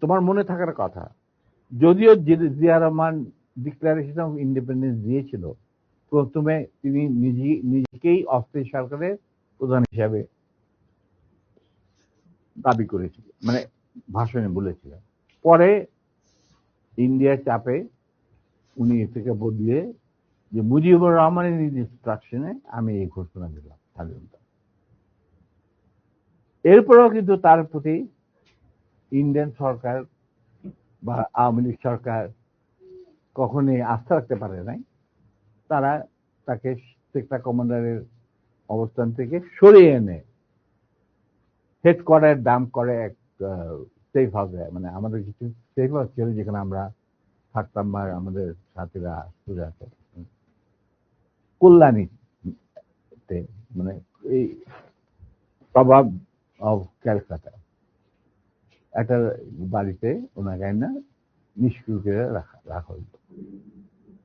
তোমার মনে থাকার কথা। যদিও Zia Rahman declaration of independence দিয়েছিল, প্রথমে তিনি নিজে নিজেকেই অস্থায়ী সরকারের প্রধান হিসাবে দাবি করেছিল মানে ভাষণে বলেছিলেন। পরে ইন্ডিয়ার চাপে উনি থেকে বদলে যে মুজিবুর রহমানের ইনস্ট্রাকশনে আমি এই ঘোষণা দিলাম স্বাধীনতা। এরপরেও কিন্তু তার প্রতি ইন্ডিয়ান সরকার বা আওয়ামী লীগ সরকার কখনোই আস্থা রাখতে পারে নাই। তারা তাকে সেক্টর কমান্ডারের অবস্থান থেকে সরিয়ে এনে হেড কোয়ার্টার দাম করে এক সেফ হাউসে মানে আমাদের কিছু সেফ হাউস ছিল যেখানে আমরা থাকতাম বা আমাদের সাথীরা সুযোগ কল্যাণীতে মানে এই প্রভাব অফ ক্যালকাটা একটা বাড়িতে ওনাকে না নিষ্ক্রিয় করে রাখা রাখা হইতো